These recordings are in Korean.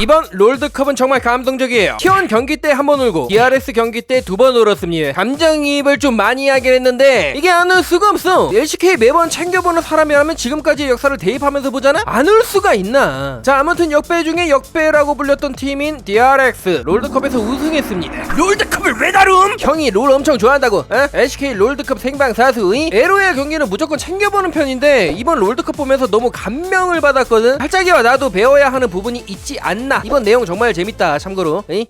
이번 롤드컵은 정말 감동적이에요. T1 경기 때 한 번 울고 DRS 경기 때 두 번 울었습니다. 감정이입을 좀 많이 하긴 했는데 이게 안 울 수가 없어. LCK 매번 챙겨보는 사람이라면 지금까지의 역사를 대입하면서 보잖아? 안 울 수가 있나? 자 아무튼 역배 중에 역배라고 불렸던 팀인 DRX 롤드컵에서 우승했습니다. 롤드컵을 왜 다룸? 형이 롤 엄청 좋아한다고. 에? LCK 롤드컵 생방 사수의 에로의 경기는 무조건 챙겨보는 편인데 이번 롤드컵 보면서 너무 감명을 받았거든. 팔짝이와 나도 배워야 하는 부분이 있지 않나. 이번 내용 정말 재밌다. 참고로. 에이?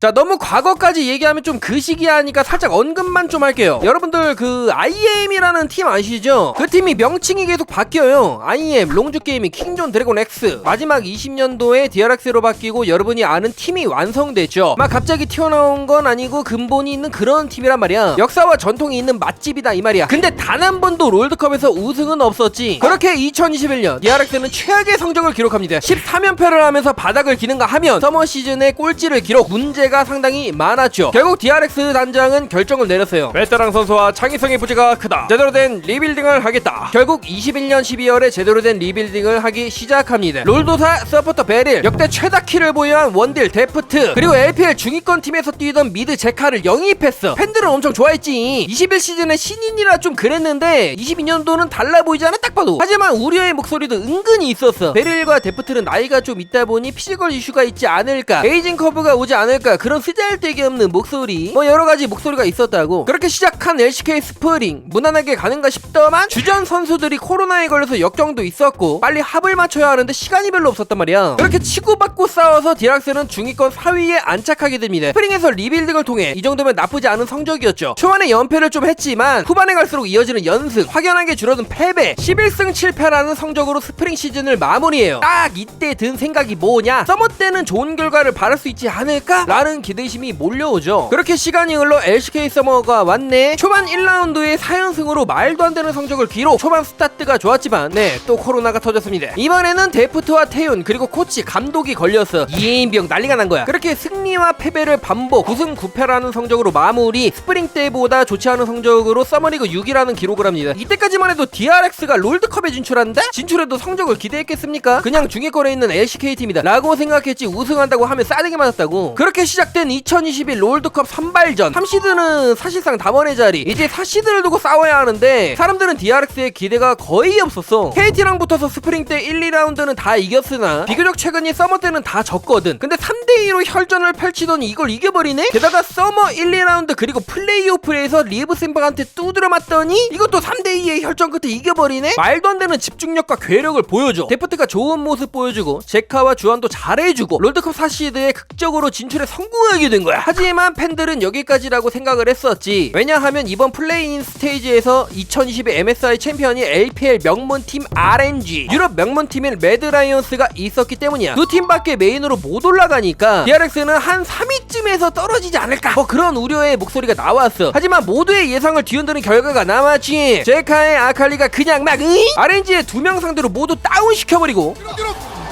자 너무 과거까지 얘기하면 좀 그 시기 하니까 살짝 언급만 좀 할게요. 여러분들 그 IM이라는 팀 아시죠? 그 팀이 명칭이 계속 바뀌어요. IM 롱주게이밍 킹존 드래곤 X. 마지막 20년도에 DRX로 바뀌고 여러분이 아는 팀이 완성됐죠. 막 갑자기 튀어나온 건 아니고 근본이 있는 그런 팀이란 말이야. 역사와 전통이 있는 맛집이다 이 말이야. 근데 단 한 번도 롤드컵에서 우승은 없었지. 그렇게 2021년 DRX는 최악의 성적을 기록합니다. 13연패를 하면서 바닥을 기는가 하면 서머 시즌의 꼴찌를 기록 문제 가 상당히 많았죠. 결국 DRX 단장은 결정을 내렸어요. 베테랑 선수와 창의성의 부재가 크다. 제대로 된 리빌딩을 하겠다. 결국 21년 12월에 제대로 된 리빌딩을 하기 시작합니다. 롤도사 서포터 베릴 역대 최다 키를 보유한 원딜 데프트 그리고 LPL 중위권 팀에서 뛰던 미드 제카를 영입했어. 팬들은 엄청 좋아했지. 21 시즌에 신인이라 좀 그랬는데 22년도는 달라 보이지 않아? 딱 봐도. 하지만 우려의 목소리도 은근히 있었어. 베릴과 데프트는 나이가 좀 있다 보니 피지컬 이슈가 있지 않을까. 에이징 커브가 오지 않을까 그런 쓰잘데기 없는 목소리 뭐 여러가지 목소리가 있었다고. 그렇게 시작한 LCK 스프링 무난하게 가는가 싶더만 주전 선수들이 코로나에 걸려서 역정도 있었고 빨리 합을 맞춰야 하는데 시간이 별로 없었단 말이야. 그렇게 치고받고 싸워서 디락스는 중위권 4위에 안착하게 됩니다. 스프링에서 리빌딩을 통해 이 정도면 나쁘지 않은 성적이었죠. 초반에 연패를 좀 했지만 후반에 갈수록 이어지는 연승 확연하게 줄어든 패배 11승 7패라는 성적으로 스프링 시즌을 마무리해요. 딱 이때 든 생각이 뭐냐? 서머 때는 좋은 결과를 바랄 수 있지 않을까? 라는 기대심이 몰려오죠. 그렇게 시간이 흘러 LCK 서머가 왔네 초반 1라운드에 4연승으로 말도 안 되는 성적을 기록. 초반 스타트가 좋았지만 네 또 코로나가 터졌습니다. 이번에는 데프트와 태윤 그리고 코치 감독이 걸려서 2인병 난리가 난 거야. 그렇게 승리와 패배를 반복 9승 9패라는 성적으로 마무리 스프링 때보다 좋지 않은 성적으로 서머리그 6위라는 기록을 합니다. 이때까지만 해도 DRX가 롤드컵에 진출한다? 진출해도 성적을 기대했겠습니까? 그냥 중위권에 있는 LCK 팀이다. 라고 생각했지 우승한다고 하면 싸대기 맞았다고. 그렇게 시 작된 2021 롤드컵 선발전. 3시드는 사실상 담원의 자리. 이제 4시드를 두고 싸워야 하는데 사람들은 DRX의 기대가 거의 없었어. KT랑 붙어서 스프링 때 1, 2라운드는 다 이겼으나 비교적 최근이 서머 때는 다 졌거든. 근데 3대2로 혈전을 펼치더니 이걸 이겨버리네? 게다가 서머 1, 2라운드 그리고 플레이오프에서 리브 샘박한테 두드려 맞더니 이것도 3대2의 혈전 끝에 이겨버리네? 말도 안 되는 집중력과 괴력을 보여줘. 데프트가 좋은 모습 보여주고 제카와 주한도 잘해주고 롤드컵 4시드에 극적으로 진출에 성공 하게 된 거야. 하지만 팬들은 여기까지라고 생각을 했었지. 왜냐하면 이번 플레이인 스테이지에서 2022 MSI 챔피언이 LPL 명문팀 RNG 유럽 명문팀인 레드라이언스가 있었기 때문이야. 두 팀밖에 메인으로 못 올라가니까 DRX는 한 3위쯤에서 떨어지지 않을까. 뭐 그런 우려의 목소리가 나왔어. 하지만 모두의 예상을 뒤흔드는 결과가 나왔지. 제카의 아칼리가 그냥 막 으잉? RNG의 두 명 상대로 모두 다운시켜버리고.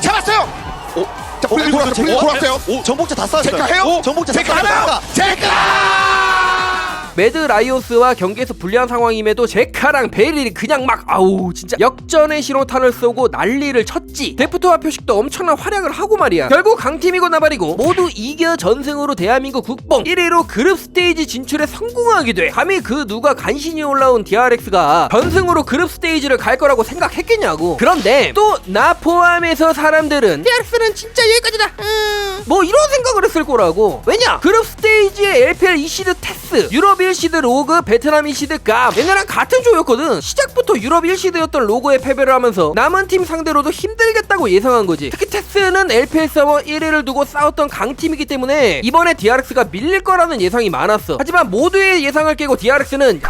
잡았어요. 어? 자, 돌았어요. 돌았어요. 오, 전복자 다 쐈어요. 제카 해요? 전복자 제카? 쐈다. 제카. 매드 라이온스와 경기에서 불리한 상황임에도 제카랑 베일이 그냥 막 아우 진짜 역전의 신호탄을 쏘고 난리를 쳤지. 데프트와 표식도 엄청난 활약을 하고 말이야. 결국 강팀이고 나발이고 모두 이겨 전승으로 대한민국 국뽕 1위로 그룹 스테이지 진출에 성공하게 돼. 감히 그 누가 간신히 올라온 DRX가 전승으로 그룹 스테이지를 갈 거라고 생각했겠냐고. 그런데 또 나 포함해서 사람들은 DRX는 진짜 여기까지다. 음, 뭐 이런 생각을 했을 거라고. 왜냐? 그룹 스테이지의 LPL 2시드 테스 유럽 1시드 로그 베트남 1시드 감 얘네랑 같은 조였거든. 시작부터 유럽 1시드였던 로고에 패배를 하면서 남은 팀 상대로도 힘들겠다고 예상한 거지. 특히 테스는 LPL 서버 1위를 두고 싸웠던 강팀이기 때문에 이번에 DRX가 밀릴 거라는 예상이 많았어. 하지만 모두의 예상을 깨고 DRX는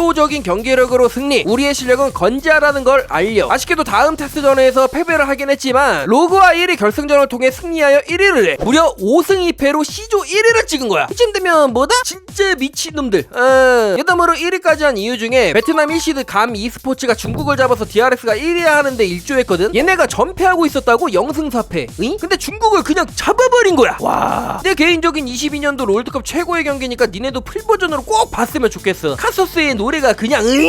압도적인 경기력으로 승리. 우리의 실력은 건재하다는 걸 알려. 아쉽게도 다음 테스트전에서 패배를 하긴 했지만 로그와 1위 결승전을 통해 승리하여 1위를 해. 무려 5승 2패로 C조 1위를 찍은 거야. 이쯤 되면 뭐다? 진짜 미친놈들. 어, 여담으로 1위까지 한 이유 중에 베트남 1시드 감 e스포츠가 중국을 잡아서 DRX가 1위 하는데 일조했거든. 얘네가 전패하고 있었다고 0승 4패. 응? 근데 중국을 그냥 잡아버린 거야. 와 내 개인적인 22년도 롤드컵 최고의 경기니까 니네도 풀버전으로 꼭 봤으면 좋겠어. 카소스의 노 래가 그냥 응?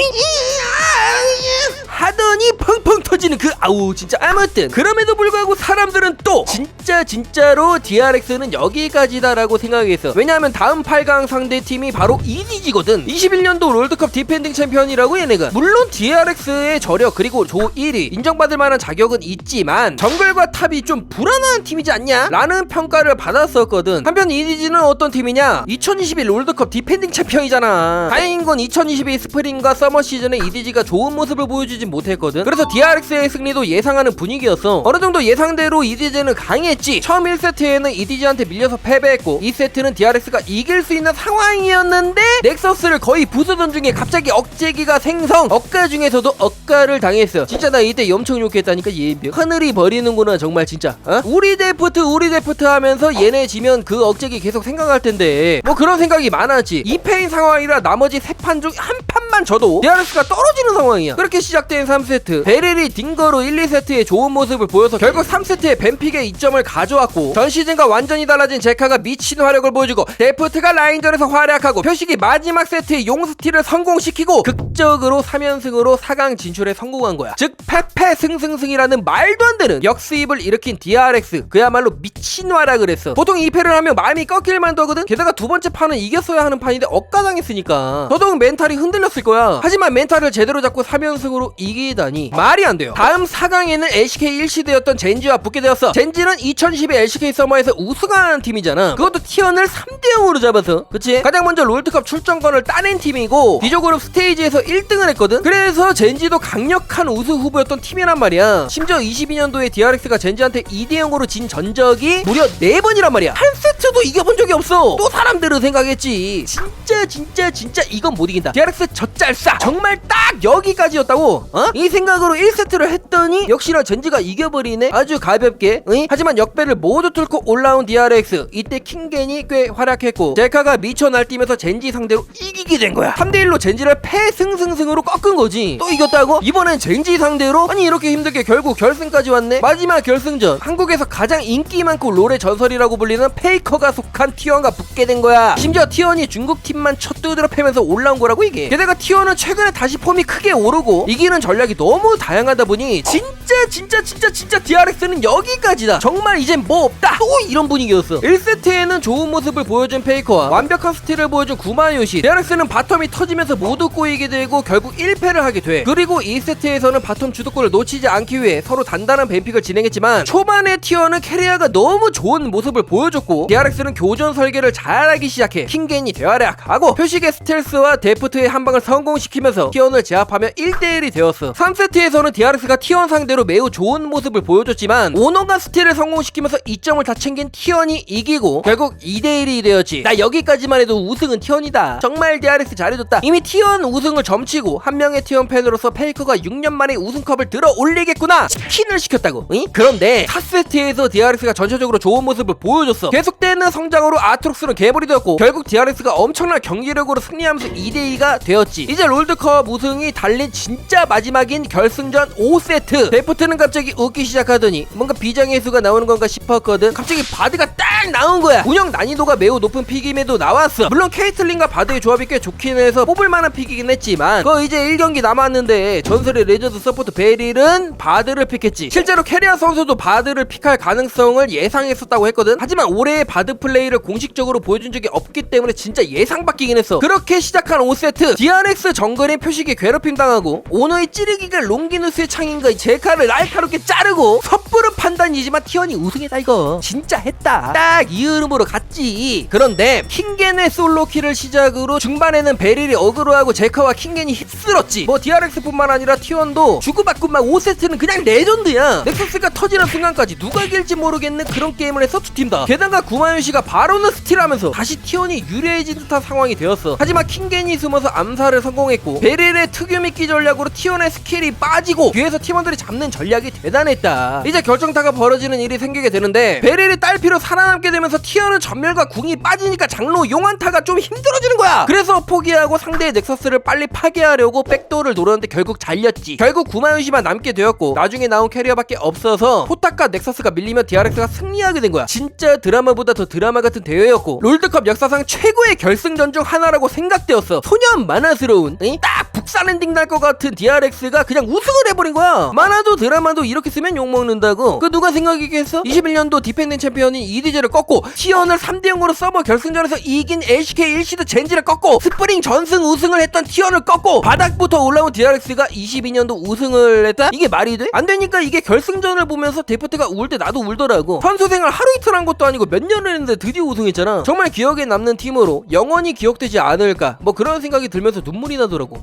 하더니 펑펑 터지는 그 아우 진짜 아무튼. 그럼에도 불구하고 사람들은 또 진짜 진짜로 DRX는 여기까지다라고 생각했어. 왜냐하면 다음 8강 상대 팀이 바로 EDG거든. 21년도 롤드컵 디펜딩 챔피언이라고 얘네가. 물론 DRX의 저력 그리고 조 1위 인정받을 만한 자격은 있지만 정글과 탑이 좀 불안한 팀이지 않냐? 라는 평가를 받았었거든. 한편 EDG는 어떤 팀이냐? 2021 롤드컵 디펜딩 챔피언이잖아. 다행인 건 2022 스프링과 서머 시즌에 EDG가 좋은 모습을 보여주지 못했거든. 그래서 DRX의 승리도 예상하는 분위기였어. 어느 정도 예상대로 EDG는 강했지. 처음 1세트에는 EDG한테 밀려서 패배했고 2세트는 DRX가 이길 수 있는 상황이었는데 넥서스를 거의 부수던 중에 갑자기 억제기가 생성. 억가 중에서도 억가를 당했어. 진짜 나 이때 엄청 욕했다니까 얘 하늘이 버리는구나 정말 진짜. 어? 우리 데프트 우리 데프트 하면서 얘네 지면 그 억제기 계속 생각할 텐데. 뭐 그런 생각이 많았지. 2패인 상황이라 나머지 세판중 한 판만 져도 DRX가 떨어지는 상황이야. 그렇게 시작된 3세트. 베릴이 딩거로 1, 2세트에 좋은 모습을 보여서 결국 3세트에 벤픽의 이점을 가져왔고 전 시즌과 완전히 달라진 제카가 미친 화력을 보여주고 데프트가 라인전에서 활약하고 표식이 마지막 세트에 용스틸을 성공시키고 극적으로 3연승으로 4강 진출에 성공한 거야. 즉 패패 승승승이라는 말도 안 되는 역수입을 일으킨 DRX 그야말로 미친 활약을 했어. 보통 2패를 하면 마음이 꺾일 만도 하거든? 게다가 두 번째 판은 이겼어야 하는 판인데 억가당했으니까. 더더욱 멘탈이 흔들렸을 거야. 하지만 멘탈을 제대로 잡고 3연승으로 이기다니 말이 안 돼요. 다음 4강에는 LCK 1시대였던 젠지와 붙게 되었어 젠지는 2012 LCK 서머에서 우승한 팀이잖아. 그것도 티언을 3대 0으로 잡아서. 그치? 가장 먼저 롤드컵 출전권을 따낸 팀이고 비조그룹 스테이지에서 1등을 했거든? 그래서 젠지도 강력한 우승 후보였던 팀이란 말이야. 심지어 22년도에 DRX가 젠지한테 2대 0으로 진 전적이 무려 4번이란 말이야. 한 세트도 이겨본 적이 없어. 또 사람들은 생각했지. 진짜 진짜 진짜 이건 못 이긴다. DRX 젖잘싸. 정말 딱 여기까지였다고 어? 이 생각으로 1세트를 했더니 역시나 젠지가 이겨버리네. 아주 가볍게. 응? 하지만 역배를 모두 뚫고 올라온 DRX 이때 킹겐이 꽤 활약했고 제카가 미쳐 날뛰면서 젠지 상대로 이기게 된 거야. 3대1로 젠지를 패승승승으로 꺾은 거지. 또 이겼다고? 이번엔 젠지 상대로? 아니 이렇게 힘들게 결국 결승까지 왔네. 마지막 결승전. 한국에서 가장 인기 많고 롤의 전설이라고 불리는 페이커가 속한 T1과 붙게 된 거야. 심지어 T1이 중국 팀만 첫 두드려 패면서 올라온 거라고 이게. 게다가 T1은 최근에 다시 폼이 크게 오르고 이기는 전략이 너무 다양하다 보니 진짜 진짜 진짜 진짜 DRX는 여기까지다. 정말 이젠 뭐 없다. 또 이런 분위기였어. 1세트에는 좋은 모습을 보여준 페이커와 완벽한 스틸을 보여준 구마요시. DRX는 바텀이 터지면서 모두 꼬이게 되고 결국 1패를 하게 돼. 그리고 2세트에서는 바텀 주도권을 놓치지 않기 위해 서로 단단한 뱀픽을 진행했지만 초반에 티어는 캐리아가 너무 좋은 모습을 보여줬고 DRX는 교전 설계를 잘하기 시작해. 킹겐이 대활약하고. 표식의 스텔스와 데프트의 한방을 성공시키면서 티언을 제압하며 1대1이 되었어 3세트에서는 DRX가 티언 상대로 매우 좋은 모습을 보여줬지만 오너가 스틸을 성공시키면서 2점을 다 챙긴 티언이 이기고 결국 2대1이 되었지. 나 여기까지만 해도 우승은 티언이다. 정말 DRX 잘해줬다. 이미 티언 우승을 점치고 한 명의 티언 팬으로서 페이커가 6년 만에 우승컵을 들어 올리겠구나. 치킨을 시켰다고. 응? 그런데 4세트에서 DRX가 전체적으로 좋은 모습을 보여줬어. 계속되는 성장으로 아트록스는 개발이 되었고 결국 DRX가 엄청난 경기력으로 승리하면서 2대2가 되었지. 이제 롤드컵 우승이 달린 진짜 마지막인 결승전 5세트. 데프트는 갑자기 웃기 시작하더니 뭔가 비장의 수가 나오는 건가 싶었거든. 갑자기 바드가 딱 나온 거야. 운영 난이도가 매우 높은 픽임에도 나왔어. 물론 케이틀린과 바드의 조합이 꽤 좋긴 해서 뽑을 만한 픽이긴 했지만 그거 이제 1경기 남았는데 전설의 레전드 서포트 베릴은 바드를 픽했지. 실제로 캐리아 선수도 바드를 픽할 가능성을 예상했었다고 했거든. 하지만 올해의 바드 플레이를 공식적으로 보여준 적이 없기 때문에 진짜 예상 바뀌긴 했어. 그렇게 시작한 5세트. DRX 정글의 표식에 괴롭힘 당하고 오너의 찌르기가 롱기누스의 창인가 제카를 날카롭게 자르고 섣부른 판단이지만 티언이 우승했다 이거. 진짜 했다. 딱 이 흐름으로 갔지. 그런데 킹겐의 솔로킬을 시작으로 중반에는 베릴이 어그로하고 제카와 킹겐이 휩쓸었지. 뭐 DRX뿐만 아니라 T1도 주고받고 막 5세트는 그냥 레전드야. 넥서스가 터지는 순간까지 누가 이길지 모르겠는 그런 게임을 했어 두팀 다. 게다가 구마윤씨가 바로는 스틸하면서 다시 T1이 유리해진 듯한 상황이 되었어. 하지만 킹겐이 숨어서 암살을 성공했고 베릴의 특유 미끼 전략으로 T1의 스킬이 빠지고 뒤에서 팀원들이 잡는 전략이 대단했다. 이제 결정타가 벌어지는 일이 생기게 되는데 베릴이 딸피로 살아남게 되면서 T1은 전멸과 궁이 빠지니까 장로 용안타가 좀 힘들어지는 거야. 그래서 포기하고 상대의 넥서스를 빨리 파괴하려고 백도어를 노렸는데 결국 잘렸지. 결국 구마윤씨만 남게 되었고 나중에 나온 캐리어밖에 없어서 포탑과 넥서스가 밀리며 DRX가 승리하게 된 거야. 진짜 드라마보다 더 드라마 같은 대회였고 롤드컵 역사상 최고의 결승전 중 하나라고 생각되었어 소년 만화스러운 응? 딱 북산 엔딩 날 것 같은 DRX 가 그냥 우승을 해버린 거야 만화도 드라마도 이렇게 쓰면 욕먹는다고 그 누가 생각이겠어? 21년도 디펜딩 챔피언인 EDG를 꺾고 T1을 3대0으로 서버 결승전에서 이긴 LCK 1시드 젠지를 꺾고 스프링 전승 우승을 했던 T1을 꺾고 바닥부터 올라온 DRX가 22년도 우승을 했다? 이게 말이 돼? 안 되니까 이게 결승전을 보면서 데프트가 울 때 나도 울더라고 선수 생활 하루 이틀 한 것도 아니고 몇 년을 했는데 드디어 우승했잖아 정말 기억에 남는 팀으로 영원히 기억되지 않을까 뭐 그런 생각이 들면서 눈물이 나더라고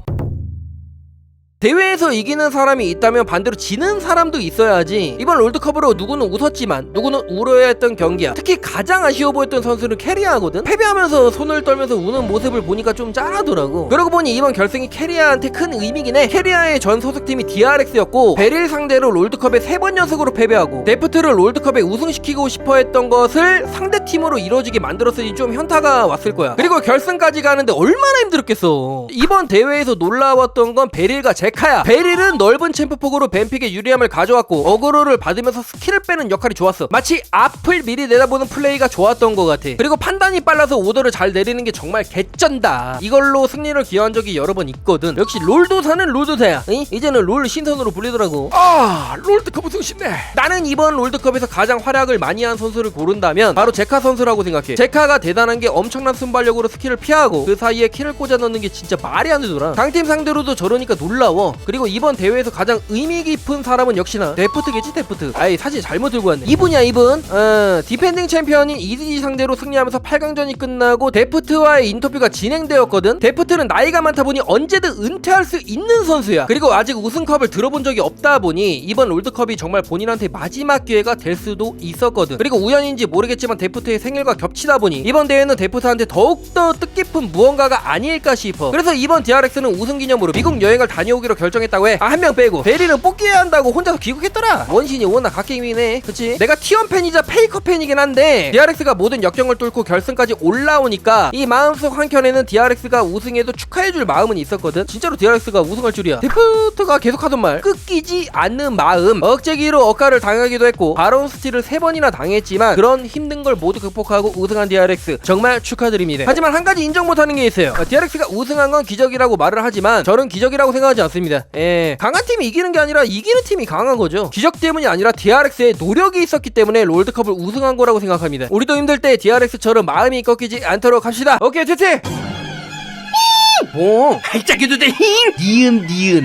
대회에서 이기는 사람이 있다면 반대로 지는 사람도 있어야지. 이번 롤드컵으로 누구는 웃었지만 누구는 울어야 했던 경기야. 특히 가장 아쉬워 보였던 선수는 캐리아거든? 패배하면서 손을 떨면서 우는 모습을 보니까 좀 짠하더라고. 그러고 보니 이번 결승이 캐리아한테 큰 의미긴 해. 캐리아의 전 소속팀이 DRX였고 베릴 상대로 롤드컵에 세 번 연속으로 패배하고 데프트를 롤드컵에 우승시키고 싶어 했던 것을 상대팀으로 이루어지게 만들었으니 좀 현타가 왔을 거야. 그리고 결승까지 가는데 얼마나 힘들었겠어. 이번 대회에서 놀라웠던 건 베릴과 제카야 베릴은 넓은 챔프폭으로 뱀픽의 유리함을 가져왔고 어그로를 받으면서 스킬을 빼는 역할이 좋았어 마치 앞을 미리 내다보는 플레이가 좋았던 것 같아 그리고 판단이 빨라서 오더를 잘 내리는 게 정말 개쩐다 이걸로 승리를 기여한 적이 여러 번 있거든 역시 롤도사는 롤도사야 응? 이제는 롤 신선으로 불리더라고 아 롤드컵 우승 쉽네. 나는 이번 롤드컵에서 가장 활약을 많이 한 선수를 고른다면 바로 제카 선수라고 생각해. 제카가 대단한 게 엄청난 순발력으로 스킬을 피하고 그 사이에 킬을 꽂아 넣는 게 진짜 말이 안 되더라. 강팀 상대로도 저러니까 놀라워. 그리고 이번 대회에서 가장 의미 깊은 사람은 역시나 데프트겠지 데프트. 아이 사실 잘못 들고 왔네. 이분이야 이분. 어, 디펜딩 챔피언인 EDG 상대로 승리하면서 8강전이 끝나고 데프트와의 인터뷰가 진행되었거든. 데프트는 나이가 많다 보니 언제든 은퇴할 수 있는 선수야. 그리고 아직 우승컵을 들어본 적이 없다 보니 이번 롤드컵이 정말 본인한테 마지막 기회가 될 수도 있었거든. 그리고 우연인지 모르겠지만 데프트의 생일과 겹치다 보니 이번 대회는 데프트한테 더욱더 뜻깊은 무언가가 아닐까 싶어. 그래서 이번 DRX는 우승 기념으로 미국 여행을 다녀오 기로 결정했다고 해. 아, 한 명 빼고. 베리는 뽑기해야 한다고 혼자서 귀국했더라. 원신이 워낙 갓게임이네. 그치? 내가 T1 팬이자 페이커 팬이긴 한데 DRX가 모든 역경을 뚫고 결승까지 올라오니까 이 마음속 한켠에는 DRX가 우승해도 축하해줄 마음은 있었거든. 진짜로 DRX가 우승할 줄이야. 데프트가 계속 하던 말. 끄끼지 않는 마음. 억제기로 억가를 당하기도 했고 바론 스틸을 세 번이나 당했지만 그런 힘든 걸 모두 극복하고 우승한 DRX 정말 축하드립니다. 하지만 한 가지 인정 못하는 게 있어요. 어, DRX가 우승한 건 기적이라고 말을 하지만 저는 기적이라고 생각하지 않습니다. 예, 강한 팀이 이기는 게 아니라 이기는 팀이 강한 거죠. 기적 때문이 아니라 DRX의 노력이 있었기 때문에 롤드컵을 우승한 거라고 생각합니다. 우리도 힘들 때 DRX처럼 마음이 꺾이지 않도록 합시다. 오케이, 퇴퇴. 뭐? 활짝해도 돼. 니은 니은.